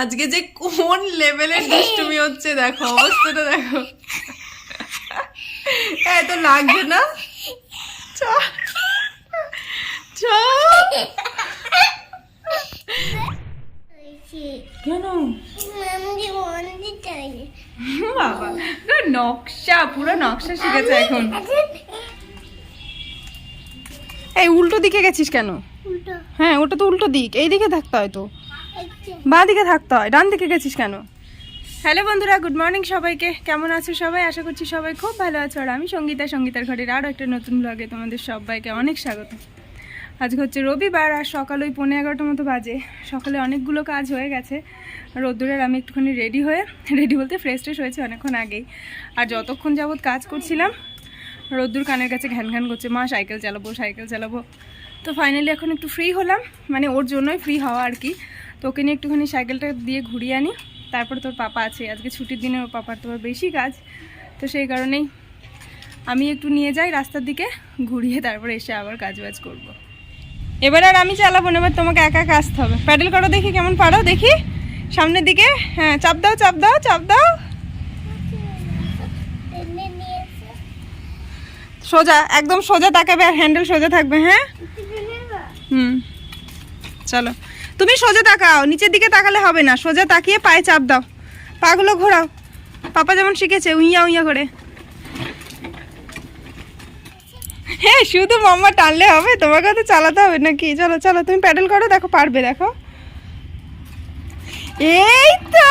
আজকে যে কোন লেভেলের দুষ্টুমি হচ্ছে দেখো অবস্থাটা দেখো। এত লাগবে না? কেন? বাবা না, নকশা পুরো নকশা শিখেছে এখন। এই উল্টো দিকে গেছিস কেন? হ্যাঁ ওটা তো উল্টো দিক এই দিকে থাকতে হয় তো। বাঁ দিকে থাকতে হয়, ডান দিকে গেছিস কেন? হ্যালো বন্ধুরা গুড মর্নিং সবাইকে। কেমন আছো সবাই? আশা করছি সবাই খুব ভালো আছো। আর আমি সঙ্গীতা, সঙ্গীতার ঘরের আরও একটা নতুন ব্লগে তোমাদের সবাইকে অনেক স্বাগত। আজকে হচ্ছে রবিবার আর সকাল ওই পনেরো এগারোটার মতো বাজে। সকালে অনেকগুলো কাজ হয়ে গেছে। রোদ্দুরের আমি একটুখানি রেডি হয়ে রেডি বলতে ফ্রেশ ট্রেশ হয়েছে অনেকক্ষণ আগেই। আর যতক্ষণ যাবৎ কাজ করছিলাম, রোদ্দুর কানের কাছে ঘ্যান ঘ্যান করছে, মা, সাইকেল চালাবো সাইকেল চালাবো। তো ফাইনালি এখন একটু ফ্রি হলাম। মানে ওর জন্যই ফ্রি হওয়া আর কি। তো ওকে নিয়ে একটুখানি সাইকেলটা দিয়ে ঘুরিয়ে আনি। তারপর তোর পাপা আছে। আজকে ছুটির দিনে ওর পাপার তো বেশি কাজ। তো সেই কারণেই আমি একটু নিয়ে যাই রাস্তার দিকে, ঘুরিয়ে তারপরে এসে আবার কাজ বাজ করব। এবার আর আমি চালাবো না, এবার তোমাকে একা একা আসতে হবে। প্যাডেল করো দেখি কেমন পারো, দেখি। সামনের দিকে হ্যাঁ চাপ দাও চাপ দাও চাপ দাও। সোজা, একদম সোজা তাকাবে আর হ্যান্ডেল সোজা থাকবে হ্যাঁ? হুম। চলো। তুমি সোজা তাকাও, নিচের দিকে তাকালে হবে না। সোজা তাকিয়ে পায়ে চাপ দাও। পাগুলো ঘোরাও। পাপা যেমন শিখেছে, উইয়া উইয়া করে। হ্যাঁ শুধু মাম্মা টানলে হবে? তোমাকে তো চালাতে হবে নাকি? চলো চলো, তুমি প্যাডেল করো, দেখো, পারবে, দেখো। এই তো!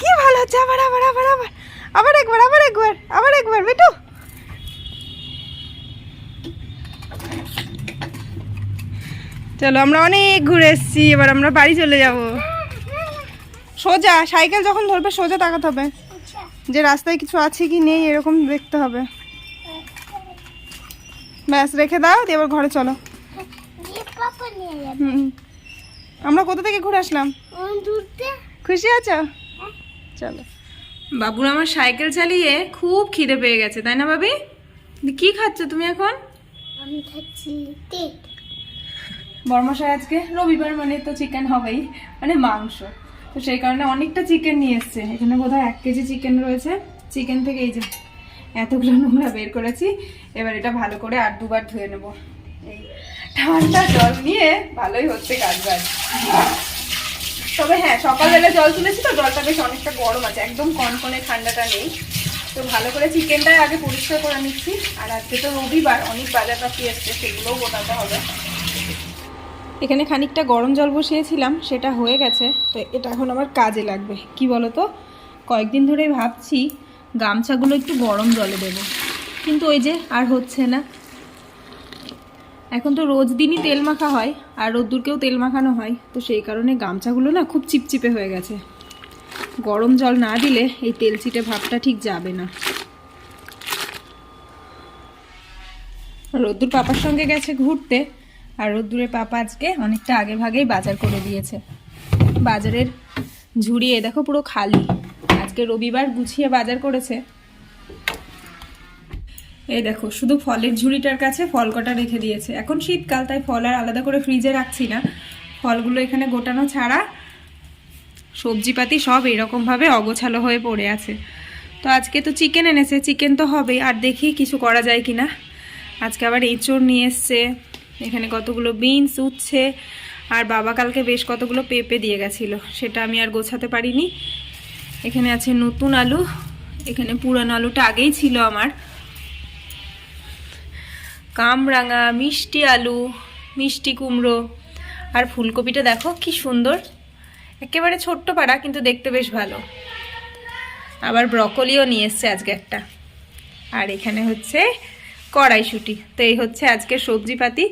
কি ভালো হচ্ছে! আবার আবার আবার আবার। আবার একবার আবার একবার আবার একবার বেটু চলো আমরা অনেক ঘুরে এসেছি এবার আমরা বাড়ি চলে যাব। সোজা সাইকেল যখন ধরবে সোজা তাকাতে হবে। যে রাস্তায় কিছু আছে কি নেই এরকম দেখতে হবে। ব্যাস রেখে দাও দিয়ে এবার ঘরে চলো। হুম আমরা কোথা থেকে ঘুরে আসলাম? খুশি আছো? চলো। বাবুর আমার সাইকেল চালিয়ে খুব খিদে পেয়ে গেছে তাই না ভাবি? কি খাচ্ছ তুমি এখন? আমি খাচ্ছি কেক বর্মশাই আজকে রবিবার মানে তো চিকেন হবেই মানে মাংস। তো সেই কারণে অনেকটা চিকেন নিয়ে এসছে। এখানে বোধহয় এক কেজি চিকেন রয়েছে। চিকেন থেকে এই যে এতগুলো নোংরা বের করেছি, এবার এটা ভালো করে আর দুবার ধুয়ে নেব। এই ঠান্ডা জল নিয়ে ভালোই হচ্ছে কাজ বাজ তবে হ্যাঁ সকালবেলা জল তুলেছি তো, জলটা বেশ অনেকটা গরম আছে, একদম কনকনে ঠান্ডাটা নেই। তো ভালো করে চিকেনটা আগে পরিষ্কার করে নিচ্ছি। আর আজকে তো রবিবার, অনেক বাজারপাতি এসছে, সেগুলোও গোটাতে হবে। এখানে খানিকটা গরম জল বসিয়েছিলাম, সেটা হয়ে গেছে। তো এটা এখন আমার কাজে লাগবে। কি বলো তো কয়েকদিন ধরে ভাবছি গামছাগুলো একটু গরম জলে দেব। কিন্তু ওই যে আর হচ্ছে না। এখন তো রোজ দিনই তেল মাখা হয়, আর রোদ্দুরকেও তেল মাখানো হয়। তো সেই কারণে গামছাগুলো না খুব চিপচিপে হয়ে গেছে। গরম জল না দিলে এই তেল চিটে ভাবটা ঠিক যাবে না। রোদ্দুর পাপার সঙ্গে গেছে ঘুরতে। আর রোদ্দুরের পাপা আজকে অনেকটা আগে ভাগেই বাজার করে দিয়েছে। বাজারের ঝুড়ি, এ দেখো পুরো খালি। আজকে রবিবার গুছিয়ে বাজার করেছে। এই দেখো, শুধু ফলের ঝুড়িটার কাছে ফল কটা রেখে দিয়েছে। এখন শীতকাল, তাই ফল আর আলাদা করে ফ্রিজে রাখছি না। ফলগুলো এখানে গোটানো ছাড়া সবজিপাতি সব এরকমভাবে অগোছালো হয়ে পড়ে আছে। তো আজকে তো চিকেন এনেছে, চিকেন তো হবেই, আর দেখি কিছু করা যায় কি না আজকে আবার এঁচড় নিয়ে এসছে। এখানে কতগুলো বিনস উচ্ছে, আর বাবা কালকে বেশ কতগুলো পেঁপে দিয়ে গেছিল, সেটা আমি আর গোছাতে পারিনি। এখানে আছে নতুন আলু, এখানে পুরানো আলুটা আগেই ছিল আমার। কামরাঙা, মিষ্টি আলু, মিষ্টি কুমড়ো, আর ফুলকপিটা দেখো কি সুন্দর। একেবারে ছোট্ট পাড়া, কিন্তু দেখতে বেশ ভালো। আবার ব্রকলিও নিয়ে এসছে আজকে একটা। আর এখানে হচ্ছে কড়াইশুটি। তো এই হচ্ছে আজকে সবজিপাতি।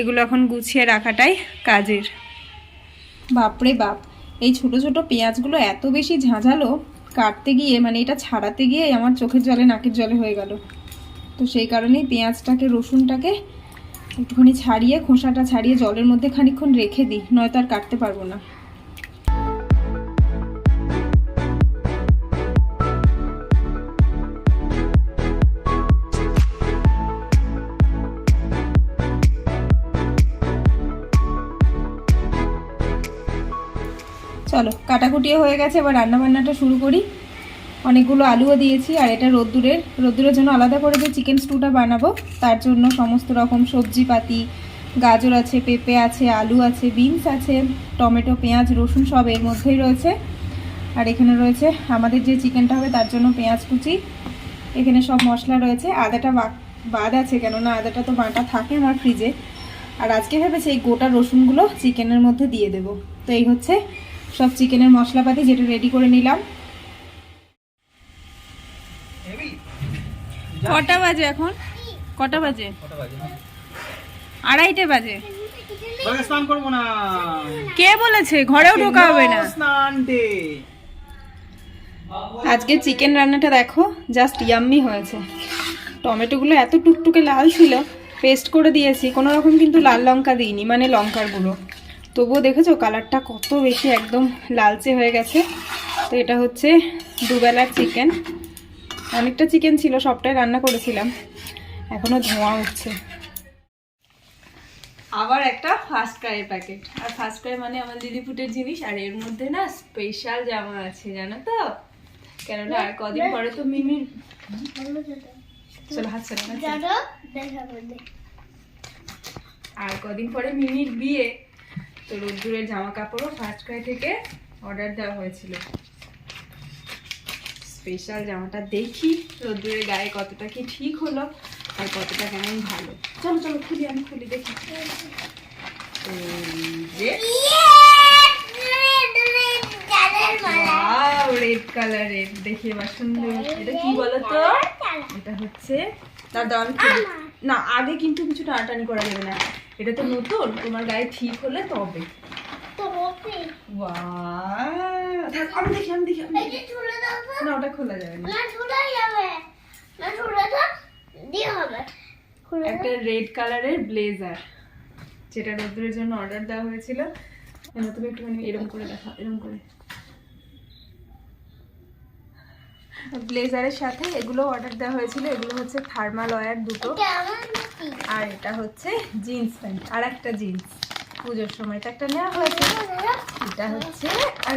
এগুলো এখন গুছিয়ে রাখাটাই কাজের। বাপরে বাপ, এই ছোট ছোট পেঁয়াজগুলো এত বেশি ঝাঁঝালো, কাটতে গিয়ে মানে এটা ছাড়াতে গিয়ে আমার চোখের জলে, নাকের জলে হয়ে গেল। তো সেই কারণেই পেঁয়াজটাকে, রসুনটাকে একটুখানি ছাড়িয়ে, খোসাটা ছাড়িয়ে জলের মধ্যে খানিক্ষণ রেখে দিই, নয়তো আর কাটতে পারব না। চলো, কাটাকুটিও হয়ে গেছে, এবার রান্না বান্নাটা শুরু করি। অনেকগুলো আলুও দিয়েছি, আর এটা রোদ্দুরের। রোদ্দুরের জন্য আলাদা করে যে চিকেন স্টুটা বানাবো, তার জন্য সমস্ত রকম সবজিপাতি, গাজর আছে, পেঁপে আছে, আলু আছে, বিনস আছে, টমেটো, পেঁয়াজ, রসুন সব এর মধ্যেই রয়েছে। আর এখানে রয়েছে আমাদের যে চিকেনটা হবে, তার জন্য পেঁয়াজ কুচি। এখানে সব মশলা রয়েছে, আদাটা বাদ আছে, কেননা আদাটা তো বাটা থাকে আমার ফ্রিজে আর আজকে ভেবেছি এই গোটা রসুনগুলো চিকেনের মধ্যে দিয়ে দেব। তো এই হচ্ছে সব চিকেনের মশলাপাতি যেটা রেডি করে নিলাম। কটা বাজে এখন? কটা বাজে? আড়াইটে বাজে। বাবা স্নান করব না। কে বলেছে? ঘরেও ঢোকা হবে না। স্নান ডে। আজকে চিকেন রান্নাটা দেখো জাস্ট ইয়াম্মি হয়েছে। টমেটোগুলো এত টুকটুকে লাল ছিল পেস্ট করে দিয়েছি। কোনো রকম কিন্তু লাল লঙ্কা দিইনি মানে লঙ্কার গুঁড়ো। তবুও দেখেছ কালারটা কত বেশি একদম লালচে হয়ে গেছে? তো এটা হচ্ছে দুবেলার চিকেন। অনেকটা চিকেন ছিল সবটাই রান্না করেছিলাম। এখনও ধোঁয়া উঠছে। আবার একটা ফার্স্ট ক্রাইয়ের প্যাকেট আর ফার্স্ট ক্রাই মানে আমার দিদি ফুটের জিনিস আর এর মধ্যে না স্পেশাল জামা আছে জানো তো? কেননা আর কদিন পরে তো চলো হাত চলো করবে আর কদিন পরে মিমির বিয়ে তো রোদ্দুরের জামা কাপড়ও ফার্স্ট ক্রাই থেকে অর্ডার দেওয়া হয়েছিল। স্পেশাল জামাটা দেখি রোদ্দুরের গায়ে কতটা কি ঠিক হলো আর কতটা কেমন ভালো। চলো চলো খুলি আমি খুলি দেখি। যে রেড কালারের দেখি এবার সুন্দর। এটা কি বলো তো এটা হচ্ছে দাদা আমি। না আগে কিন্তু কিছু টানাটানি করা যাবে না। এটা তো নতুন তোমার গায়ে ঠিক হলে তবে! আমি দেখি আমি দেখি না ওটা খোলা যাবে না। একটা রেড কালারের ব্লেজার যেটা রোদ্রের জন্য অর্ডার দেওয়া হয়েছিল। তুমি একটুখানি এরকম করে দেখা এরকম করে। ব্লেজারের সাথে এগুলো অর্ডার দেওয়া হয়েছিল। এগুলো হচ্ছে থার্মাল ওয়্যার দুটো। আর এটা হচ্ছে জিন্স প্যান্ট আর একটা জিন্স পুজোর সময় তো একটা নেওয়া হয়েছে। এটা হচ্ছে আর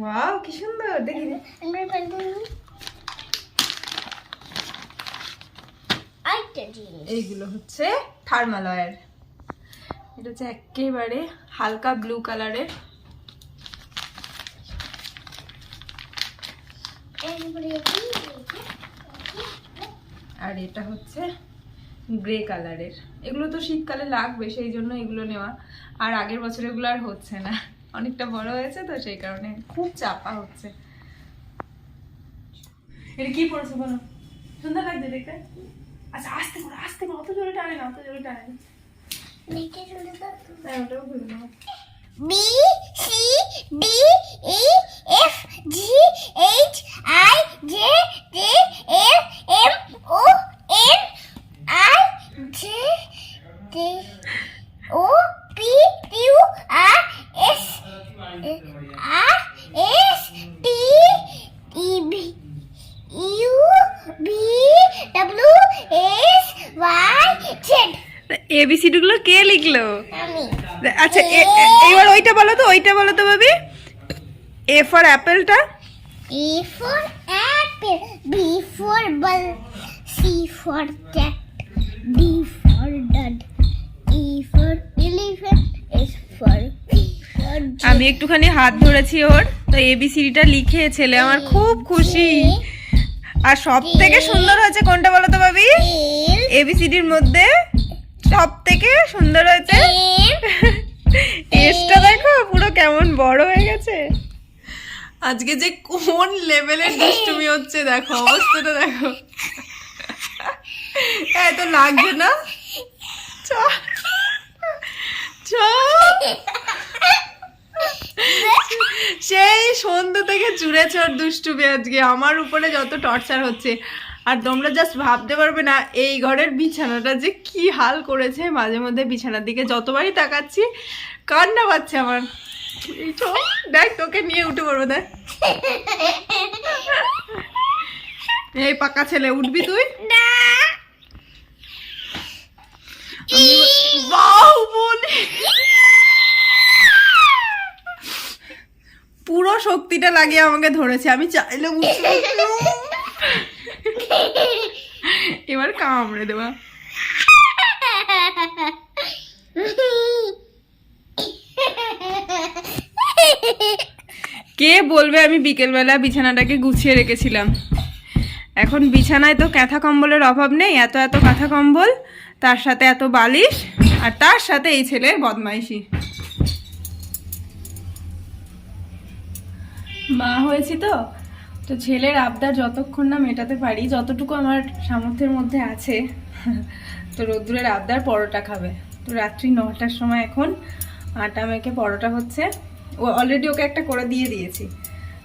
ওয়াও কি সুন্দর দেখি। এইগুলো হচ্ছে এটা হচ্ছে একেবারে হালকা ব্লু কালারের এরপরে গেছি আর এটা হচ্ছে গ্রে কালারের এগুলো তো শীতকালে লাগবে, সেই জন্য এগুলো নেওয়া। আর আগের বছর এগুলো আর হচ্ছে না। অনেকটা বড় হয়েছে তো, সেই কারণে খুব চাপা হচ্ছে। এটা কি পড়েছো বলো? সুন্দর লাগছে দেখতে? আচ্ছা আস্তে করে আস্তে করে, অত জোরে টানে না, অত জোরে টানে। না হ্যাঁ B, C, D E ABCD গুলো কে লিখলো? আচ্ছা এ- এ- এবার ওইটা বলো তো ওইটা বলো তো ভাবি। এ ফর অ্যাপেলটা A for apple, B for ball, C for cat, D for dog, E for for fish, for আমি একটুখানি হাত ধরেছি ওর তো এবিসিডিটা লিখে ছেলে আমার খুব খুশি। আর সব থেকে সুন্দর হয়েছে কোনটা বলো তো ভাবি? এবিসিডির মধ্যে সব থেকে সুন্দর হয়েছে? এসটা দেখো পুরো কেমন বড় হয়ে গেছে। আজকে যে কোন লেভেলের দুষ্টুমি হচ্ছে দেখো অবস্থাটা দেখো। এত লাগছে না? চ। চ। সেই সন্ধ্যা থেকে জুড়েছে ওর দুষ্টুমি আজকে আমার উপরে যত টর্চার হচ্ছে। আর তোমরা জাস্ট ভাবতে পারবে না এই ঘরের বিছানাটা যে কি হাল করেছে। মাঝে মধ্যে বিছানার দিকে যতবারই তাকাচ্ছি কান্না পাচ্ছে আমার। এই তো দেখ তোকে নিয়ে উঠে পড়ব দেখ। এই পাকা ছেলে উঠবি তুই? পুরো শক্তিটা লাগিয়ে আমাকে ধরেছে আমি চাইলে উঠে এবার কামড়ে দেবা। কে বলবে আমি বিকেলবেলা বিছানাটাকে গুছিয়ে রেখেছিলাম? এখন বিছানায় তো ক্যাথা কম্বলের অভাব নেই, এত এত কাঁথা কম্বল তার সাথে এত বালিশ, আর তার সাথে এই ছেলের বদমাইশি। মা হয়েছি তো? তো ছেলের আবদার যতক্ষণ না মেটাতে পারি, যতটুকু আমার সামর্থ্যের মধ্যে আছে, তো রোদ্দুরের আবদার পরোটা খাবে। তো রাত্রি নটার সময় এখন আটা মেখে পরোটা হচ্ছে। ও অলরেডি ওকে একটা করে দিয়ে দিয়েছি।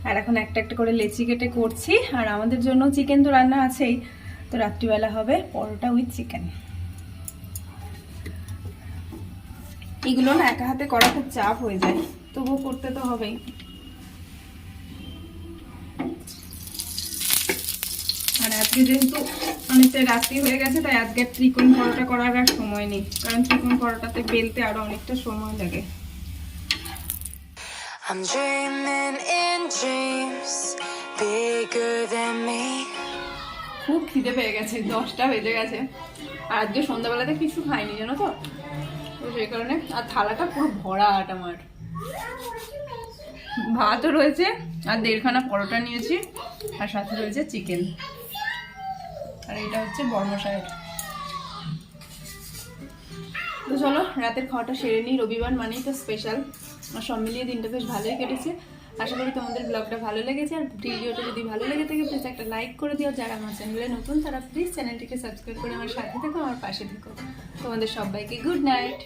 আর এখন একটা একটা করে লেচি কেটে করছি। আর আমাদের জন্য চিকেন তো রান্না আছেই। তো রাত্রিবেলা হবে পরোটা উইথ চিকেন এগুলো না একা হাতে করা খুব চাপ হয়ে যায়। তবুও করতে তো হবেই। আর আজকে যেহেতু অনেকটা রাত্রি হয়ে গেছে তাই আজকে ত্রিকোণ পরোটা করার আর সময় নেই। কারণ ত্রিকোণ পরোটাতে বেলতে আরও অনেকটা সময় লাগে। I'm dreaming in dreams bigger than me. খুব খিদে পেয়ে গেছে দশটা বেজে গেছে। আর আজকে সন্ধ্যাবেলাতে কিছু খাইনি জানো তো? তো সেই কারণে আর থালাটা পুরো ভরা আট আমার। ভাতও রয়েছে আর দেড়খানা পরোটা নিয়েছি আর সাথে রয়েছে চিকেন আর এটা হচ্ছে বর্মশায়ের। তো চলো, রাতের খাওয়াটা সেরে নিই। রবিবার মানেই তো স্পেশাল আমার সব মিলিয়ে দিনটা বেশ ভালোই কেটেছে। আশা করি তোমাদের ব্লগটা ভালো লেগেছে। আর ভিডিওটা যদি ভালো লেগে থাকে প্লিজ একটা লাইক করে দিও। যারা আমার চ্যানেলে নতুন, তারা প্লিজ চ্যানেলটিকে সাবস্ক্রাইব করে আমার সাথে থেকো, আমার পাশে থেকো। তোমাদের সবাইকে গুড নাইট